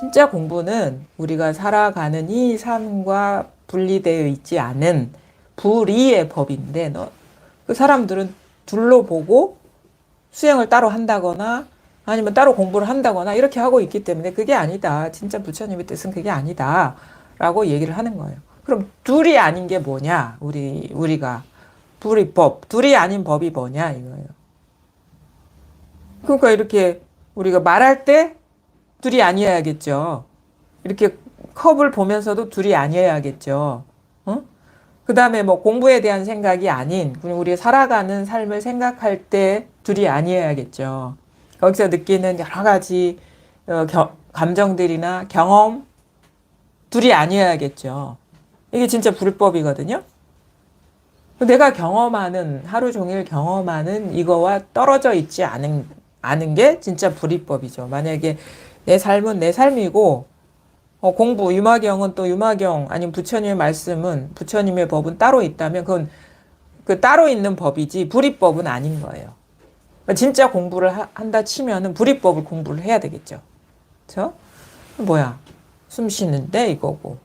진짜 공부는 우리가 살아가는 이 삶과 분리되어 있지 않은 불이의 법인데 너, 그 사람들은 둘로 보고 수행을 따로 한다거나 아니면 따로 공부를 한다거나 이렇게 하고 있기 때문에 그게 아니다. 진짜 부처님의 뜻은 그게 아니다. 라고 얘기를 하는 거예요. 그럼 둘이 아닌 게 뭐냐? 우리, 우리가. 불이법. 둘이 아닌 법이 뭐냐? 이거예요. 그러니까 이렇게 우리가 말할 때 둘이 아니어야겠죠. 이렇게 컵을 보면서도 둘이 아니어야겠죠. 어? 그 다음에 뭐 공부에 대한 생각이 아닌 우리 살아가는 삶을 생각할 때 둘이 아니어야겠죠. 거기서 느끼는 여러 가지 어, 겨- 감정들이나 경험 둘이 아니어야겠죠. 이게 진짜 불법이거든요. 내가 경험하는 하루 종일 경험하는 이거와 떨어져 있지 않은 않은 게 진짜 불이법이죠. 만약에 내 삶은 내 삶이고 어, 공부 유마경은 또 유마경 아니면 부처님의 말씀은 부처님의 법은 따로 있다면 그건 그 따로 있는 법이지 불이법은 아닌 거예요. 그러니까 진짜 공부를 하- 한다 치면은 불이법을 공부를 해야 되겠죠. 그렇죠? 뭐야? 숨 쉬는데 이거고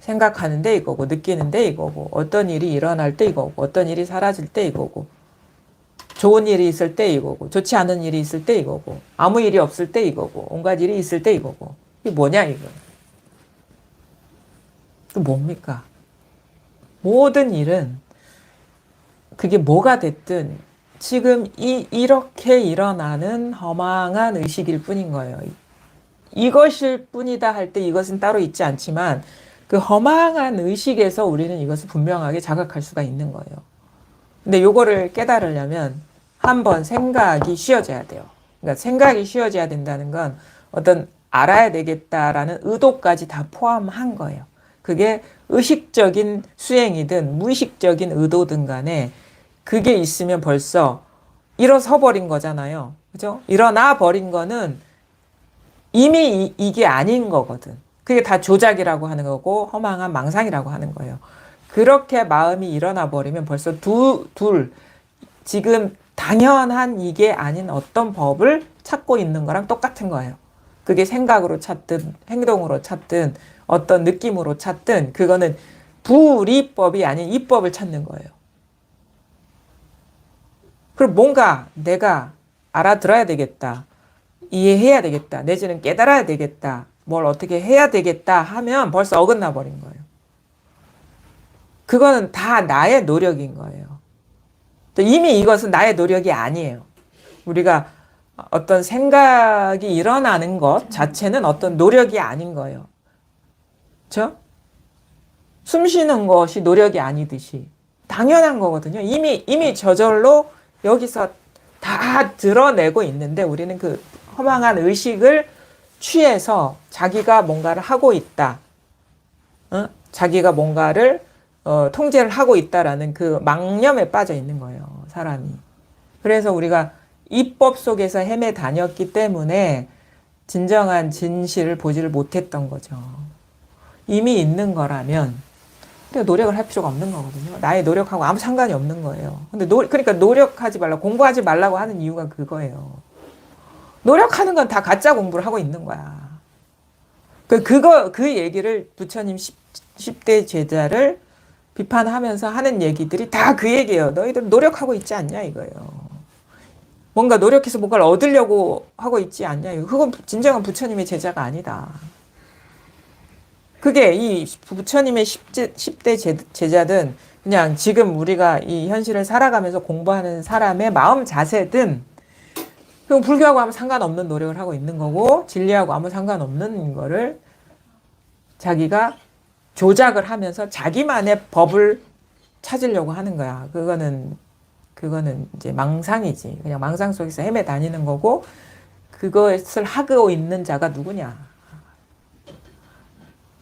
생각하는데 이거고 느끼는데 이거고 어떤 일이 일어날 때 이거고 어떤 일이 사라질 때 이거고 좋은 일이 있을 때 이거고 좋지 않은 일이 있을 때 이거고 아무 일이 없을 때 이거고 온갖 일이 있을 때 이거고 이게 뭐냐 이거 그 뭡니까 모든 일은 그게 뭐가 됐든 지금 이 이렇게 일어나는 허망한 의식일 뿐인 거예요. 이것일 뿐이다 할 때 이것은 따로 있지 않지만 그 허망한 의식에서 우리는 이것을 분명하게 자각할 수가 있는 거예요. 근데 요거를 깨달으려면 한번 생각이 쉬어져야 돼요. 그러니까 생각이 쉬어져야 된다는 건 어떤 알아야 되겠다라는 의도까지 다 포함한 거예요. 그게 의식적인 수행이든 무의식적인 의도든 간에 그게 있으면 벌써 일어서 버린 거잖아요. 그죠? 일어나 버린 거는 이미 이, 이게 아닌 거거든. 그게 다 조작이라고 하는 거고 허망한 망상이라고 하는 거예요. 그렇게 마음이 일어나 버리면 벌써 두, 둘, 지금 당연한 이게 아닌 어떤 법을 찾고 있는 거랑 똑같은 거예요. 그게 생각으로 찾든 행동으로 찾든 어떤 느낌으로 찾든 그거는 불이법이 아닌 이법을 찾는 거예요. 그럼 뭔가 내가 알아들어야 되겠다. 이해해야 되겠다. 내지는 깨달아야 되겠다. 뭘 어떻게 해야 되겠다 하면 벌써 어긋나 버린 거예요. 그거는 다 나의 노력인 거예요. 또 이미 이것은 나의 노력이 아니에요. 우리가 어떤 생각이 일어나는 것 자체는 어떤 노력이 아닌 거예요. 그렇죠? 숨 쉬는 것이 노력이 아니듯이 당연한 거거든요. 이미 이미 저절로 여기서 다 드러내고 있는데 우리는 그 허망한 의식을 취해서 자기가 뭔가를 하고 있다. 어? 자기가 뭔가를 어, 통제를 하고 있다라는 그 망념에 빠져 있는 거예요. 사람이. 그래서 우리가 입법 속에서 헤매 다녔기 때문에 진정한 진실을 보지를 못했던 거죠. 이미 있는 거라면 근데 노력을 할 필요가 없는 거거든요. 나의 노력하고 아무 상관이 없는 거예요. 근데 노, 그러니까 노력하지 말라, 공부하지 말라고 하는 이유가 그거예요. 노력하는 건 다 가짜 공부를 하고 있는 거야. 그, 그거, 그 얘기를 부처님 10, 10대 제자를 비판하면서 하는 얘기들이 다 그 얘기예요. 너희들 노력하고 있지 않냐 이거예요. 뭔가 노력해서 뭔가를 얻으려고 하고 있지 않냐. 그건 진정한 부처님의 제자가 아니다. 그게 이 부처님의 10대, 10대 제자든 그냥 지금 우리가 이 현실을 살아가면서 공부하는 사람의 마음 자세든 그럼 불교하고 아무 상관없는 노력을 하고 있는 거고 진리하고 아무 상관없는 거를 자기가 조작을 하면서 자기만의 법을 찾으려고 하는 거야. 그거는 그거는 이제 망상이지. 그냥 망상 속에서 헤매 다니는 거고 그것을 하고 있는 자가 누구냐?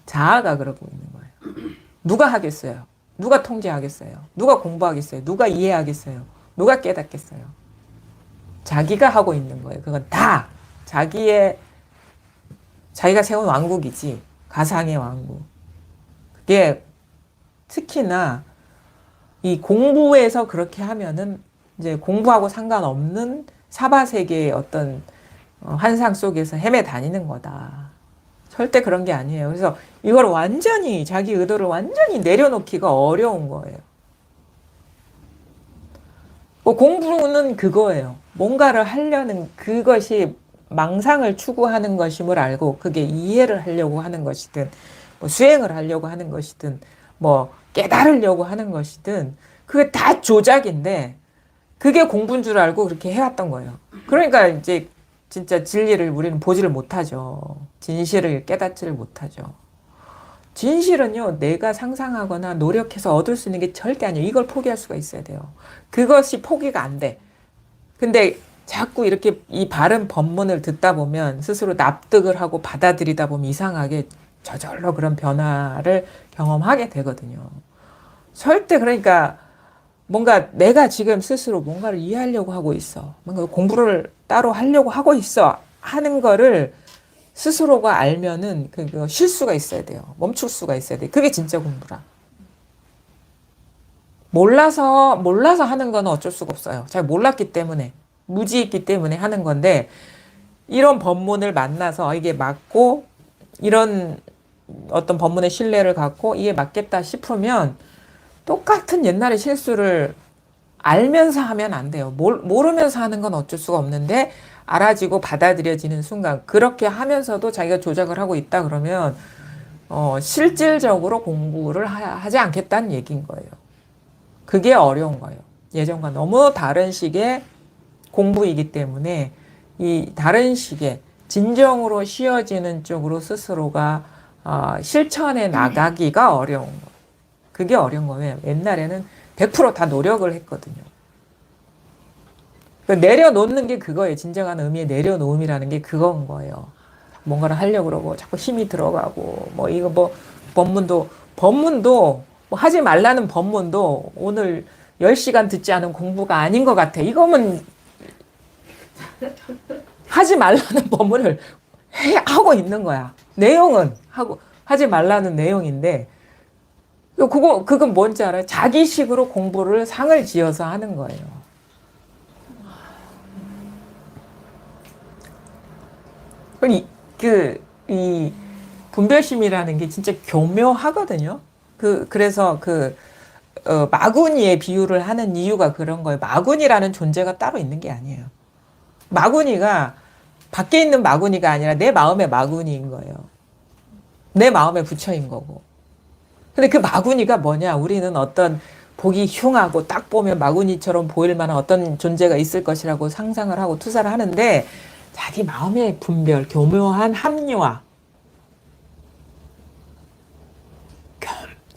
자아가 그러고 있는 거예요. 누가 하겠어요? 누가 통제하겠어요? 누가 공부하겠어요? 누가 이해하겠어요? 누가 깨닫겠어요? 자기가 하고 있는 거예요. 그건 다 자기의 자기가 세운 왕국이지 가상의 왕국. 그게 특히나 이 공부에서 그렇게 하면은 이제 공부하고 상관없는 사바 세계의 어떤 어, 환상 속에서 헤매 다니는 거다. 절대 그런 게 아니에요. 그래서 이걸 완전히 자기 의도를 완전히 내려놓기가 어려운 거예요. 뭐 공부는 그거예요. 뭔가를 하려는 그것이 망상을 추구하는 것임을 알고 그게 이해를 하려고 하는 것이든 뭐 수행을 하려고 하는 것이든 뭐 깨달으려고 하는 것이든 그게 다 조작인데 그게 공부인 줄 알고 그렇게 해왔던 거예요. 그러니까 이제 진짜 진리를 우리는 보지를 못하죠. 진실을 깨닫지를 못하죠. 진실은요, 내가 상상하거나 노력해서 얻을 수 있는 게 절대 아니에요. 이걸 포기할 수가 있어야 돼요. 그것이 포기가 안 돼. 근데 자꾸 이렇게 이 바른 법문을 듣다 보면 스스로 납득을 하고 받아들이다 보면 이상하게 저절로 그런 변화를 경험하게 되거든요. 절대 그러니까 뭔가 내가 지금 스스로 뭔가를 이해하려고 하고 있어. 뭔가 공부를 따로 하려고 하고 있어. 하는 거를 스스로가 알면은 그 실수가 있어야 돼요. 멈출 수가 있어야 돼. 그게 진짜 공부라. 몰라서 몰라서 하는 건 어쩔 수가 없어요. 잘 몰랐기 때문에 무지했기 때문에 하는 건데 이런 법문을 만나서 이게 맞고 이런 어떤 법문의 신뢰를 갖고 이게 맞겠다 싶으면 똑같은 옛날의 실수를 알면서 하면 안 돼요. 몰, 모르면서 하는 건 어쩔 수가 없는데 알아지고 받아들여지는 순간 그렇게 하면서도 자기가 조작을 하고 있다 그러면 어, 실질적으로 공부를 하, 지 않겠다는 얘기인 거예요. 그게 어려운 거예요. 예전과 너무 다른 식의 공부이기 때문에 이 다른 식의 진정으로 쉬어지는 쪽으로 스스로가 어, 실천해 나가기가 어려운 거예요. 그게 어려운 거예요. 옛날에는 100%다 노력을 했거든요. 그러니까 내려놓는 게 그거예요. 진정한 의미의 내려놓음이라는 게 그건 거예요. 뭔가를 하려고 그러고 자꾸 힘이 들어가고 뭐 이거 뭐 법문도 법문도 뭐 하지 말라는 법문도 오늘 10시간 듣지 않은 공부가 아닌 것 같아. 이거면 하지 말라는 법문을 해, 하고 있는 거야. 내용은 하고 하지 말라는 내용인데 그거 그건 뭔지 알아요? 자기식으로 공부를 상을 지어서 하는 거예요. 이, 그, 이 분별심이라는 게 진짜 교묘하거든요. 그, 그래서 그, 어, 마구니의 비유를 하는 이유가 그런 거예요. 마구니라는 존재가 따로 있는 게 아니에요. 마구니가 밖에 있는 마구니가 아니라 내 마음의 마구니인 거예요. 내 마음의 부처인 거고. 근데 그 마구니가 뭐냐? 우리는 어떤 보기 흉하고 딱 보면 마구니처럼 보일 만한 어떤 존재가 있을 것이라고 상상을 하고 투사를 하는데 자기 마음의 분별, 교묘한 합리화,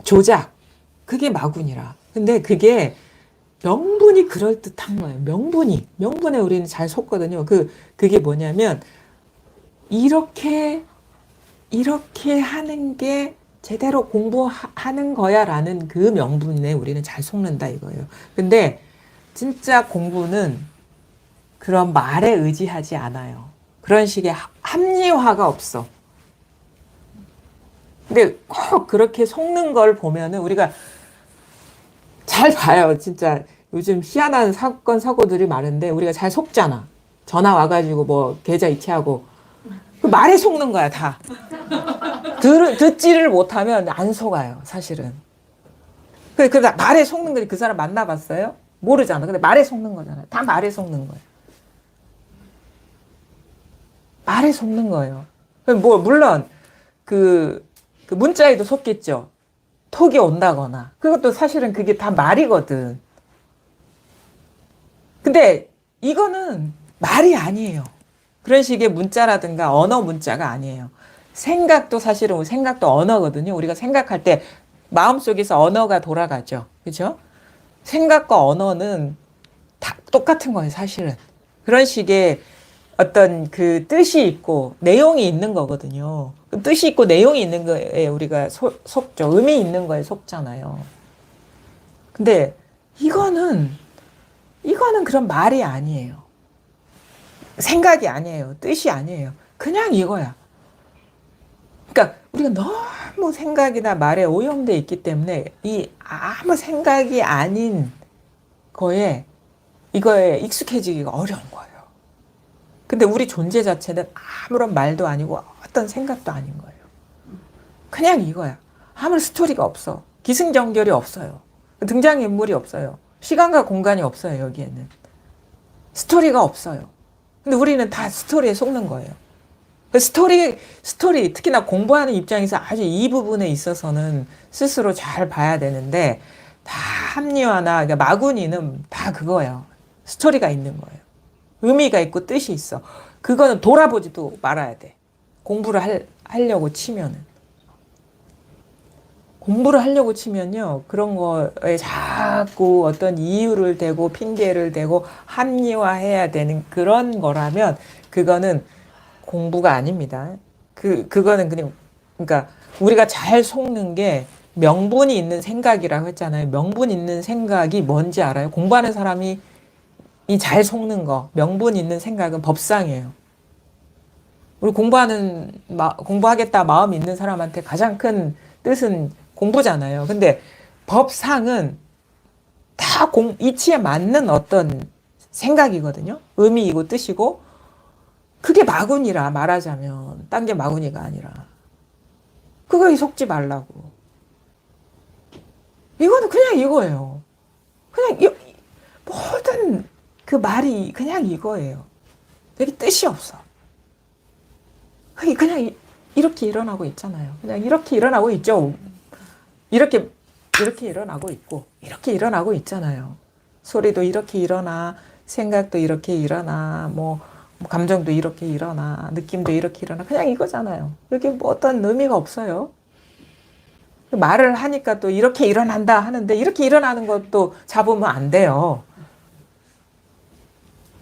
조작, 그게 마군이라. 근데 그게 명분이 그럴듯한 거예요. 명분이. 명분에 우리는 잘 속거든요. 그, 그게 뭐냐면, 이렇게, 이렇게 하는 게 제대로 공부하는 거야 라는 그 명분에 우리는 잘 속는다 이거예요. 근데 진짜 공부는 그런 말에 의지하지 않아요. 그런 식의 합리화가 없어. 근데 꼭 그렇게 속는 걸 보면은 우리가 잘 봐요. 진짜 요즘 희한한 사건, 사고들이 많은데 우리가 잘 속잖아. 전화 와가지고 뭐 계좌 이체하고. 그 말에 속는 거야, 다. 들, 듣지를 못하면 안 속아요, 사실은. 그, 그 말에 속는 거지. 그 사람 만나봤어요? 모르잖아. 근데 말에 속는 거잖아요. 다 말에 속는 거예요. 말에 속는 거예요. 뭐 물론 그, 그 문자에도 속겠죠. 톡이 온다거나. 그것도 사실은 그게 다 말이거든. 근데 이거는 말이 아니에요. 그런 식의 문자라든가 언어 문자가 아니에요. 생각도 사실은 생각도 언어거든요. 우리가 생각할 때 마음속에서 언어가 돌아가죠. 그죠? 생각과 언어는 다 똑같은 거예요, 사실은. 그런 식의 어떤 그 뜻이 있고 내용이 있는 거거든요. 그 뜻이 있고 내용이 있는 거에 우리가 소, 속죠. 의미 있는 거에 속잖아요. 근데 이거는 이거는 그런 말이 아니에요. 생각이 아니에요. 뜻이 아니에요. 그냥 이거야. 그러니까 우리가 너무 생각이나 말에 오염돼 있기 때문에 이 아무 생각이 아닌 거에 이거에 익숙해지기가 어려운 거예요. 근데 우리 존재 자체는 아무런 말도 아니고 어떤 생각도 아닌 거예요. 그냥 이거야. 아무 스토리가 없어. 기승전결이 없어요. 등장인물이 없어요. 시간과 공간이 없어요, 여기에는. 스토리가 없어요. 근데 우리는 다 스토리에 속는 거예요. 그 스토리, 스토리, 특히나 공부하는 입장에서 아주 이 부분에 있어서는 스스로 잘 봐야 되는데, 다 합리화나, 그러니까 마구니는 다 그거예요. 스토리가 있는 거예요. 의미가 있고 뜻이 있어. 그거는 돌아보지도 말아야 돼. 공부를 할, 하려고 치면은. 공부를 하려고 치면요. 그런 거에 자꾸 어떤 이유를 대고 핑계를 대고 합리화해야 되는 그런 거라면 그거는 공부가 아닙니다. 그, 그거는 그냥, 그러니까 우리가 잘 속는 게 명분이 있는 생각이라고 했잖아요. 명분 있는 생각이 뭔지 알아요? 공부하는 사람이 이 잘 속는 거, 명분 있는 생각은 법상이에요. 우리 공부하는, 마, 공부하겠다 마음 있는 사람한테 가장 큰 뜻은 공부잖아요. 근데 법상은 다 공, 이치에 맞는 어떤 생각이거든요. 의미이고 뜻이고, 그게 마군이라 말하자면, 딴 게 마군이가 아니라. 그거에 속지 말라고. 이거는 그냥 이거예요. 그냥, 이, 모든 그 말이 그냥 이거예요. 여기 뜻이 없어. 그냥 이- 이렇게 일어나고 있잖아요. 그냥 이렇게 일어나고 있죠. 이렇게 이렇게 일어나고 있고 이렇게 일어나고 있잖아요. 소리도 이렇게 일어나, 생각도 이렇게 일어나, 뭐 감정도 이렇게 일어나, 느낌도 이렇게 일어나. 그냥 이거잖아요. 여기 뭐 어떤 의미가 없어요. 말을 하니까 또 이렇게 일어난다 하는데 이렇게 일어나는 것도 잡으면 안 돼요.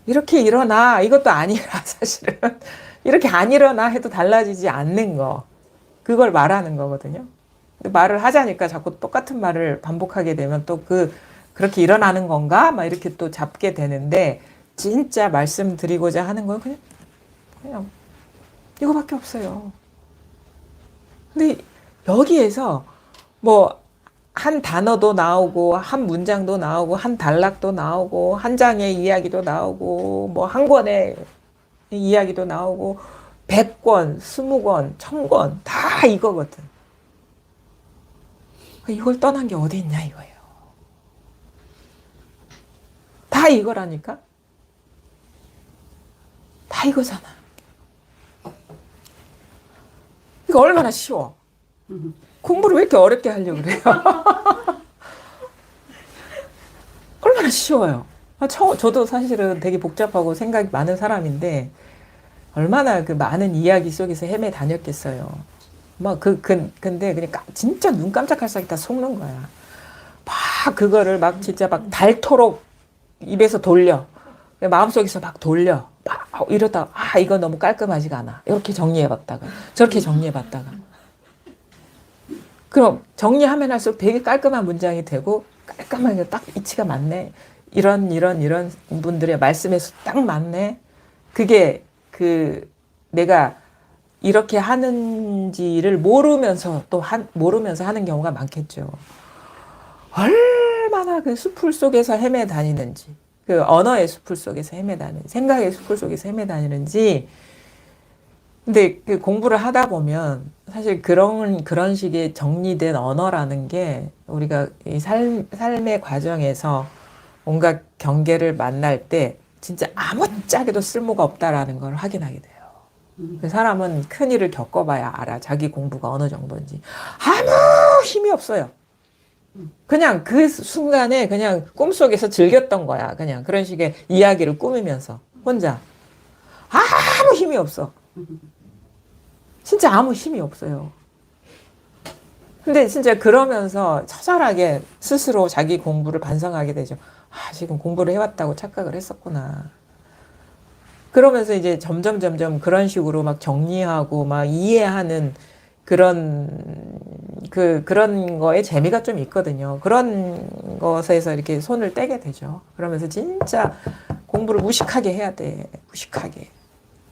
이렇게 일어나 이것도 아니라 사실은 이렇게 안 일어나 해도 달라지지 않는 거 그걸 말하는 거거든요. 말을 하자니까 자꾸 똑같은 말을 반복하게 되면 또 그 그렇게 일어나는 건가 막 이렇게 또 잡게 되는데 진짜 말씀드리고자 하는 건 그냥 그냥 이거밖에 없어요. 근데 여기에서 뭐 한 단어도 나오고 한 문장도 나오고 한 단락도 나오고 한 장의 이야기도 나오고 뭐 한 권의 이야기도 나오고 백 권, 스무 권, 천권다 이거거든. 이걸 떠난 게 어디 있냐 이거예요. 다 이거라니까. 다 이거잖아. 이거 얼마나 쉬워. 공부를 왜 이렇게 어렵게 하려고 그래요? 얼마나 쉬워요. 아, 저, 저도 사실은 되게 복잡하고 생각이 많은 사람인데, 얼마나 그 많은 이야기 속에서 헤매 다녔겠어요. 막 그, 그, 근데 그냥 까- 진짜 눈 깜짝할 사이 다 속는 거야. 막 그거를 막 진짜 막 닳도록 입에서 돌려. 마음속에서 막 돌려. 막 이러다가, 아, 이거 너무 깔끔하지가 않아. 이렇게 정리해봤다가, 저렇게 정리해봤다가. 그럼 정리하면 할수록 되게 깔끔한 문장이 되고 깔끔하게 딱 이치가 맞네. 이런 이런 이런 분들의 말씀에서 딱 맞네. 그게 그 내가 이렇게 하는지를 모르면서 또 한, 모르면서 하는 경우가 많겠죠. 얼마나 그 숲을 속에서 헤매 다니는지, 그 언어의 숲을 속에서 헤매 다니는, 생각의 숲을 속에서 헤매 다니는지, 근데 그 공부를 하다 보면 사실 그런 그런 식의 정리된 언어라는 게 우리가 이 삶, 삶의 과정에서 뭔가 경계를 만날 때 진짜 아무 짝에도 쓸모가 없다라는 걸 확인하게 돼요. 그 사람은 큰 일을 겪어봐야 알아. 자기 공부가 어느 정도인지. 아무 힘이 없어요. 그냥 그 순간에 그냥 꿈속에서 즐겼던 거야. 그냥 그런 식의 이야기를 꾸미면서 혼자. 아무 힘이 없어. 진짜 아무 힘이 없어요. 근데 진짜 그러면서 처절하게 스스로 자기 공부를 반성하게 되죠. 아, 지금 공부를 해왔다고 착각을 했었구나. 그러면서 이제 점점 점점 그런 식으로 막 정리하고 막 이해하는 그런 그 그런 거에 재미가 좀 있거든요. 그런 것에서 이렇게 손을 떼게 되죠. 그러면서 진짜 공부를 무식하게 해야 돼. 무식하게.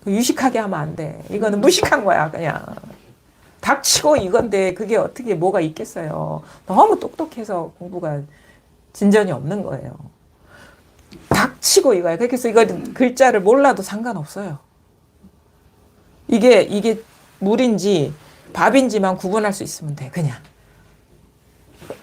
유식하게 하면 안 돼. 이거는 무식한 거야, 그냥. 닥치고 이건데 그게 어떻게 뭐가 있겠어요. 너무 똑똑해서 공부가 진전이 없는 거예요. 닥치고 이거야. 그래서 이거 글자를 몰라도 상관없어요. 이게 이게 물인지 밥인지만 구분할 수 있으면 돼. 그냥.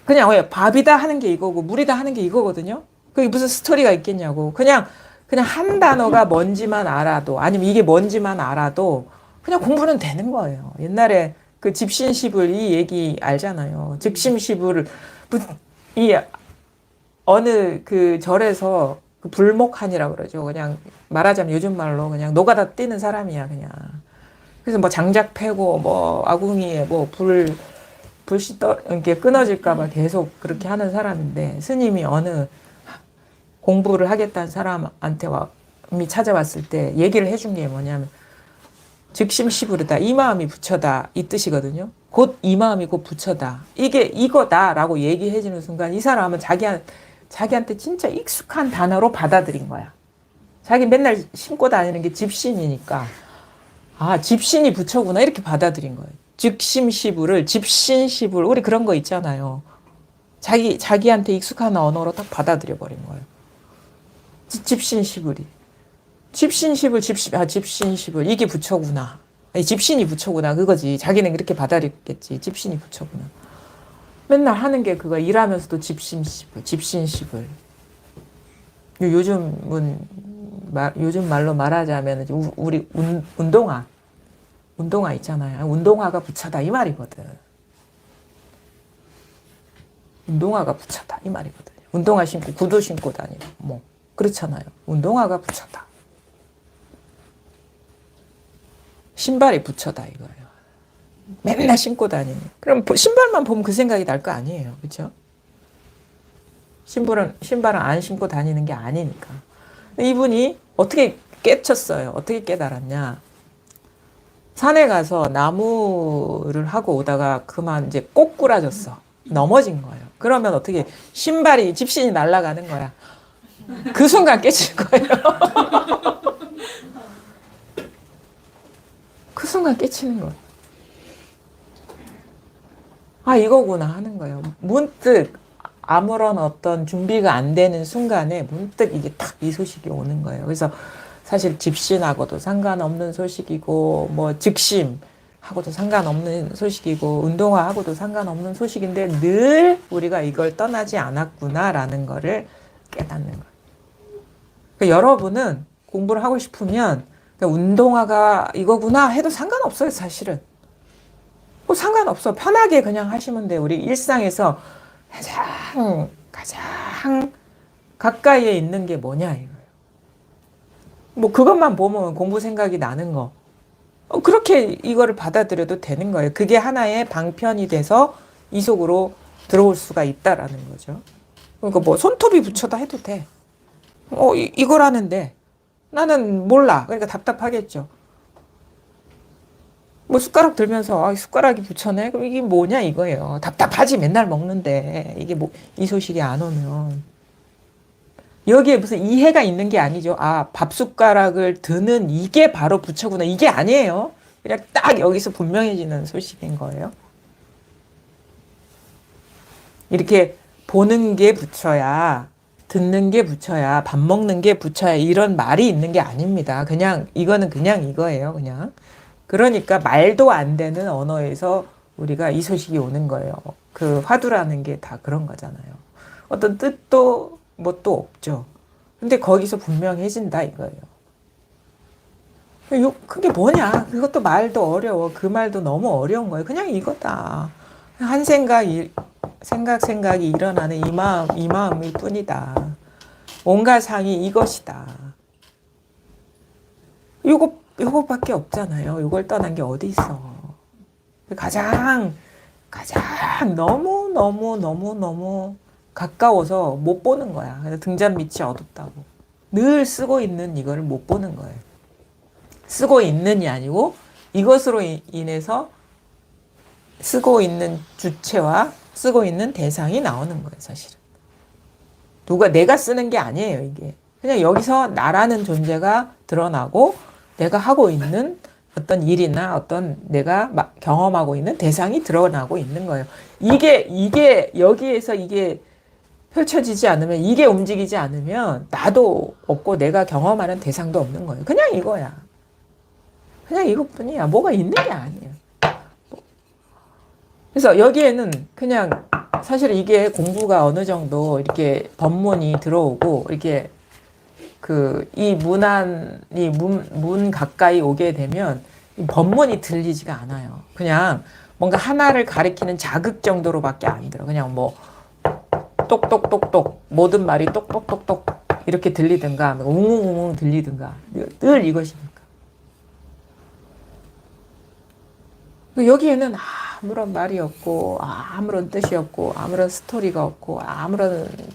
그냥 왜 밥이다 하는 게 이거고 물이다 하는 게 이거거든요. 그게 무슨 스토리가 있겠냐고. 그냥 그냥 한 단어가 뭔지만 알아도 아니면 이게 뭔지만 알아도 그냥 공부는 되는 거예요. 옛날에 그 집신시불 이 얘기 알잖아요. 즉심시불을 무- 이 어느 그 절에서 그 불목한이라고 그러죠. 그냥 말하자면 요즘 말로 그냥 노가다 뛰는 사람이야 그냥. 그래서 뭐 장작 패고 뭐 아궁이에 뭐 불 불씨 떠 이렇게 끊어질까봐 계속 그렇게 하는 사람인데 스님이 어느 공부를 하겠다는 사람한테 와, 이 찾아왔을 때 얘기를 해준 게 뭐냐면 즉심시부르다 이 마음이 부처다 이 뜻이거든요. 곧 이 마음이 곧 부처다 이게 이거다라고 얘기해주는 순간 이 사람은 자기한 자기한테 진짜 익숙한 단어로 받아들인 거야. 자기 맨날 신고 다니는 게 집신이니까 아 집신이 부처구나 이렇게 받아들인 거예요. 즉심시부를 집신시불 우리 그런 거 있잖아요. 자기 자기한테 익숙한 언어로 딱 받아들여 버린 거예요. 지- 집신시불이 집신시불 집신 아 집신시불 이게 부처구나. 아니, 집신이 부처구나 그거지. 자기는 그렇게 받아들였겠지. 집신이 부처구나. 맨날 하는 게 그거 일하면서도 집신시불 집신시불. 요- 요즘은 말, 요즘 말로 말하자면 우- 우리 운, 운동화 운동화 있잖아요. 운동화가 부처다 이 말이거든. 운동화가 부처다 이 말이거든요. 운동화 신고 구두 신고 다니고 뭐 그렇잖아요. 운동화가 부처다. 신발이 부처다 이거예요. 맨날 신고 다니는. 그럼 보- 신발만 보면 그 생각이 날 거 아니에요. 그렇죠? 신발은 신발은 안 신고 다니는 게 아니니까. 이분이 어떻게 깨쳤어요? 어떻게 깨달았냐? 산에 가서 나무를 하고 오다가 그만 이제 꼬꾸라졌어. 넘어진 거예요. 그러면 어떻게 신발이 집신이 날아가는 거야. 그 순간 깨질 거예요. 그 순간 깨치는 거예요. 아, 이거구나 하는 거예요. 문득 아무런 어떤 준비가 안 되는 순간에 문득 이게 탁이 소식이 오는 거예요. 그래서 사실 집신하고도 상관없는 소식이고 뭐 즉심 하고도 상관없는 소식이고 운동화하고도 상관없는 소식인데 늘 우리가 이걸 떠나지 않았구나라는 거를 깨닫는 거예요. 그러니까 여러분은 공부를 하고 싶으면 그러니까 운동화가 이거구나 해도 상관없어요, 사실은. 뭐 상관없어. 편하게 그냥 하시면 돼요. 우리 일상에서 가장, 가장 가까이에 있는 게 뭐냐, 이거예요. 뭐 그것만 보면 공부 생각이 나는 거. 어, 그렇게 이거를 받아들여도 되는 거예요. 그게 하나의 방편이 돼서 이 속으로 들어올 수가 있다라는 거죠. 그러니까 뭐 손톱이 붙여다 해도 돼. 어, 이, 이걸 하는데 나는 몰라. 그러니까 답답하겠죠. 뭐 숟가락 들면서 아, 숟가락이 붙여네? 그럼 이게 뭐냐 이거예요. 답답하지 맨날 먹는데 이게 뭐 이 소식이 안 오면 여기에 무슨 이해가 있는 게 아니죠. 아, 밥 숟가락을 드는 이게 바로 부처구나. 이게 아니에요. 그냥 딱 여기서 분명해지는 소식인 거예요. 이렇게 보는 게 부처야. 듣는 게 부처야. 밥 먹는 게 부처야. 이런 말이 있는 게 아닙니다. 그냥 이거는 그냥 이거예요. 그냥. 그러니까 말도 안 되는 언어에서 우리가 이 소식이 오는 거예요. 그 화두라는 게 다 그런 거잖아요. 어떤 뜻도 뭐또 없죠. 근데 거기서 분명해진다 이거예요. 요, 그게 뭐냐? 그것도 말도 어려워. 그 말도 너무 어려운 거예요. 그냥 이거다. 한 생각, 이- 생각, 생각이 일어나는 이 마음, 이 마음일 뿐이다. 온갖 상이 이것이다. 요거, 요거밖에 없잖아요. 요걸 떠난 게 어디 있어. 가장, 가장 너무, 너무, 너무, 너무 가까워서 못 보는 거야. 그래서 등잔 밑이 어둡다고. 늘 쓰고 있는 이거를 못 보는 거예요. 쓰고 있는이 아니고 이것으로 이- 인해서 쓰고 있는 주체와 쓰고 있는 대상이 나오는 거예요, 사실은. 누가 내가 쓰는 게 아니에요, 이게. 그냥 여기서 나라는 존재가 드러나고 내가 하고 있는 어떤 일이나 어떤 내가 마- 경험하고 있는 대상이 드러나고 있는 거예요. 이게 이게 여기에서 이게 펼쳐지지 않으면 이게 움직이지 않으면 나도 없고 내가 경험하는 대상도 없는 거예요. 그냥 이거야. 그냥 이것뿐이야. 뭐가 있는 게 아니에요. 뭐, 그래서 여기에는 그냥 사실 이게 공부가 어느 정도 이렇게 법문이 들어오고 이렇게 그 이 문안이 문, 문 가까이 오게 되면 이 법문이 들리지가 않아요. 그냥 뭔가 하나를 가리키는 자극 정도로밖에 안 들어. 그냥 뭐 똑똑똑똑 모든 말이 똑똑똑똑 이렇게 들리든가 웅웅웅웅 들리든가 늘 이것이니까. 여기에는 아무런 말이 없고 아무런 뜻이 없고 아무런 스토리가 없고 아무런 음,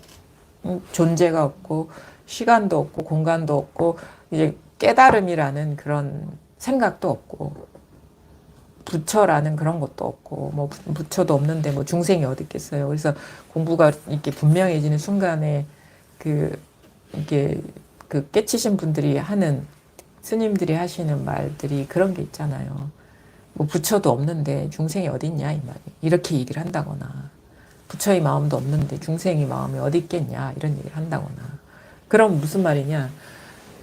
존재가 없고 시간도 없고 공간도 없고 이제 깨달음이라는 그런 생각도 없고 부처라는 그런 것도 없고 뭐 부- 부처도 없는데 뭐 중생이 어디 있겠어요. 그래서 공부가 이렇게 분명해지는 순간에 그 이게 그 깨치신 분들이 하는 스님들이 하시는 말들이 그런 게 있잖아요. 뭐 부처도 없는데 중생이 어디 있냐 이 말이 이렇게 얘기를 한다거나 부처의 마음도 없는데 중생의 마음이 어디 있겠냐 이런 얘기를 한다거나. 그럼 무슨 말이냐?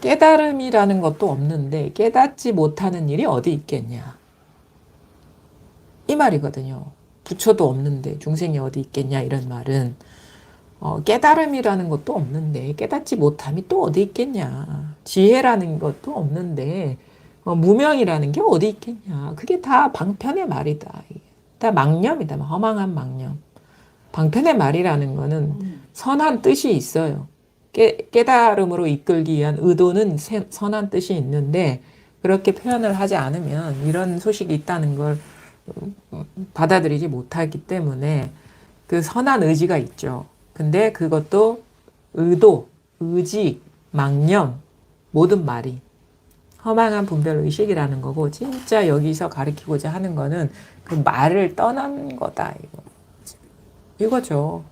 깨달음이라는 것도 없는데 깨닫지 못하는 일이 어디 있겠냐? 이 말이거든요. 부처도 없는데 중생이 어디 있겠냐 이런 말은. 어, 깨달음이라는 것도 없는데 깨닫지 못함이 또 어디 있겠냐? 지혜라는 것도 없는데 어, 무명이라는 게 어디 있겠냐? 그게 다 방편의 말이다 다 망념이다 허망한 망념 방편의 말이라는 거는 선한 뜻이 있어요 깨, 깨달음으로 이끌기 위한 의도는 세- 선한 뜻이 있는데 그렇게 표현을 하지 않으면 이런 소식이 있다는 걸 받아들이지 못하기 때문에 그 선한 의지가 있죠. 근데 그것도 의도, 의지, 망념, 모든 말이 허망한 분별 의식이라는 거고 진짜 여기서 가르치고자 하는 거는 그 말을 떠난 거다 이거. 이거죠.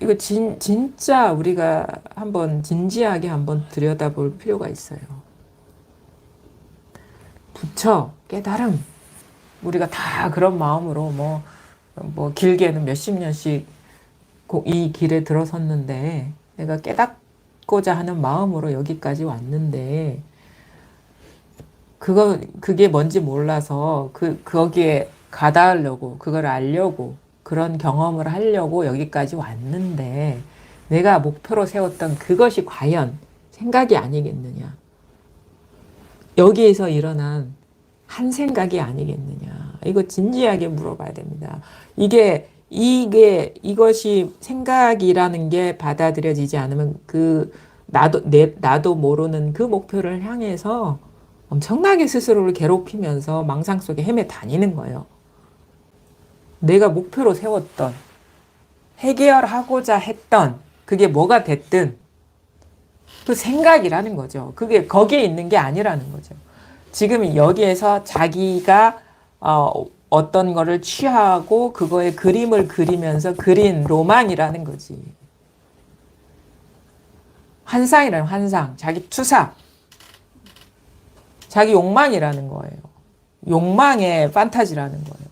이거 진, 진짜 우리가 한번 진지하게 한번 들여다볼 필요가 있어요. 부처, 깨달음, 우리가 다 그런 마음으로 뭐, 뭐 길게는 몇십 년씩 고- 이 길에 들어섰는데 내가 깨닫고자 하는 마음으로 여기까지 왔는데 그거 그게 뭔지 몰라서 그 거기에 가닿으려고 그걸 알려고 그런 경험을 하려고 여기까지 왔는데 내가 목표로 세웠던 그것이 과연 생각이 아니겠느냐 여기에서 일어난 한 생각이 아니겠느냐. 이거 진지하게 물어봐야 됩니다. 이게, 이게, 이것이 생각이라는 게 받아들여지지 않으면 그, 나도, 내, 나도 모르는 그 목표를 향해서 엄청나게 스스로를 괴롭히면서 망상 속에 헤매 다니는 거예요. 내가 목표로 세웠던, 해결하고자 했던, 그게 뭐가 됐든, 그 생각이라는 거죠. 그게 거기에 있는 게 아니라는 거죠. 지금 여기에서 자기가 어, 어떤 거를 취하고 그거에 그림을 그리면서 그린 로망이라는 거지. 환상이라는 환상, 자기 투사, 자기 욕망이라는 거예요. 욕망의 판타지라는 거예요.